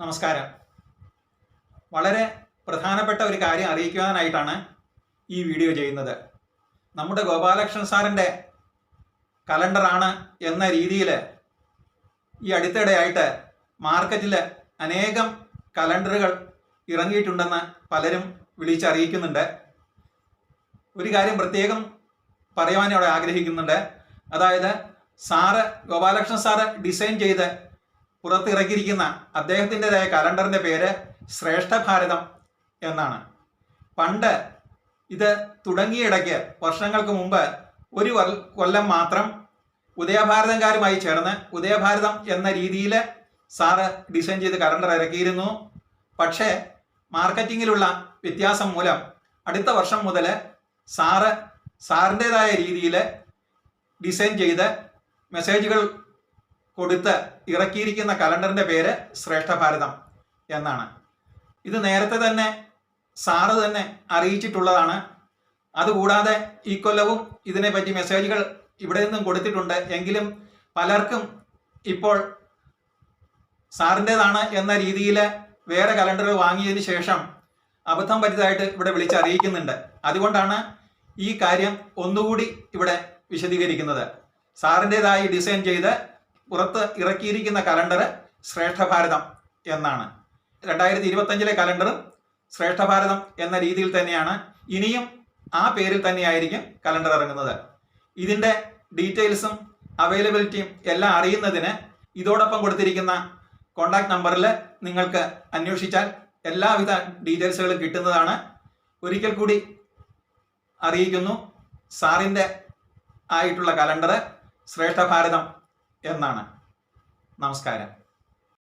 നമസ്കാരം. വളരെ പ്രധാനപ്പെട്ട ഒരു കാര്യം അറിയിക്കുവാനായിട്ടാണ് ഈ വീഡിയോ ചെയ്യുന്നത്. നമ്മുടെ ഗോപാലകൃഷ്ണൻ സാറിന്റെ കലണ്ടറാണ് എന്ന രീതിയിൽ ഈ അടുത്തിടെയായിട്ട് മാർക്കറ്റിൽ അനേകം കലണ്ടറുകൾ ഇറങ്ങിയിട്ടുണ്ടെന്ന് പലരും വിളിച്ചറിയിക്കുന്നുണ്ട്. ഒരു കാര്യം പ്രത്യേകം പറയുവാൻ ഇവിടെ ആഗ്രഹിക്കുന്നുണ്ട്. അതായത് സാറ് ഗോപാലകൃഷ്ണൻ സാറ് ഡിസൈൻ ചെയ്ത് പുറത്തിറക്കിയിരിക്കുന്ന അദ്ദേഹത്തിന്റെതായ കലണ്ടറിന്റെ പേര് ശ്രേഷ്ഠ ഭാരതം എന്നാണ്. പണ്ട് ഇത് തുടങ്ങിയിടയ്ക്ക് വർഷങ്ങൾക്ക് മുമ്പ് ഒരു കൊല്ലം മാത്രം ഉദയഭാരതംകാരുമായി ചേർന്ന് ഉദയഭാരതം എന്ന രീതിയിൽ സാറ് ഡിസൈൻ ചെയ്ത് കലണ്ടർ ഇറക്കിയിരുന്നു. പക്ഷേ മാർക്കറ്റിങ്ങിലുള്ള വ്യത്യാസം മൂലം അടുത്ത വർഷം മുതൽ സാറ് സാറിന്റെതായ രീതിയിൽ ഡിസൈൻ ചെയ്ത് മെസ്സേജുകൾ കൊടുത്ത് ഇറക്കിയിരിക്കുന്ന കലണ്ടറിന്റെ പേര് ശ്രേഷ്ഠ ഭാരതം എന്നാണ്. ഇത് നേരത്തെ തന്നെ സാറ് തന്നെ അറിയിച്ചിട്ടുള്ളതാണ്. അതുകൂടാതെ ഈ കൊല്ലവും ഇതിനെപ്പറ്റി മെസ്സേജുകൾ ഇവിടെ നിന്നും കൊടുത്തിട്ടുണ്ട്. എങ്കിലും പലർക്കും ഇപ്പോൾ സാറിന്റെതാണ് എന്ന രീതിയിൽ വേറെ കലണ്ടർ വാങ്ങിയതിന് ശേഷം അബദ്ധം പറ്റിയതായിട്ട് ഇവിടെ വിളിച്ചറിയിക്കുന്നുണ്ട്. അതുകൊണ്ടാണ് ഈ കാര്യം ഒന്നുകൂടി ഇവിടെ വിശദീകരിക്കുന്നത്. സാറിന്റെതായി ഡിസൈൻ ചെയ്ത് പുറത്ത് ഇറക്കിയിരിക്കുന്ന കലണ്ടർ ശ്രേഷ്ഠ ഭാരതം എന്നാണ്. രണ്ടായിരത്തി ഇരുപത്തഞ്ചിലെ കലണ്ടർ ശ്രേഷ്ഠ ഭാരതം എന്ന രീതിയിൽ തന്നെയാണ് ഇനിയും ആ പേരിൽ തന്നെയായിരിക്കും കലണ്ടർ ഇറങ്ങുന്നത്. ഇതിന്റെ ഡീറ്റെയിൽസും അവൈലബിലിറ്റിയും എല്ലാം അറിയുന്നതിന് ഇതോടൊപ്പം കൊടുത്തിരിക്കുന്ന കോണ്ടാക്ട് നമ്പറിൽ നിങ്ങൾക്ക് അന്വേഷിച്ചാൽ എല്ലാവിധ ഡീറ്റെയിൽസുകളും കിട്ടുന്നതാണ്. ഒരിക്കൽ കൂടി അറിയിക്കുന്നു സാറിന്റെ ആയിട്ടുള്ള കലണ്ടർ ശ്രേഷ്ഠ ഭാരതം എന്നാണ്. നമസ്കാരം.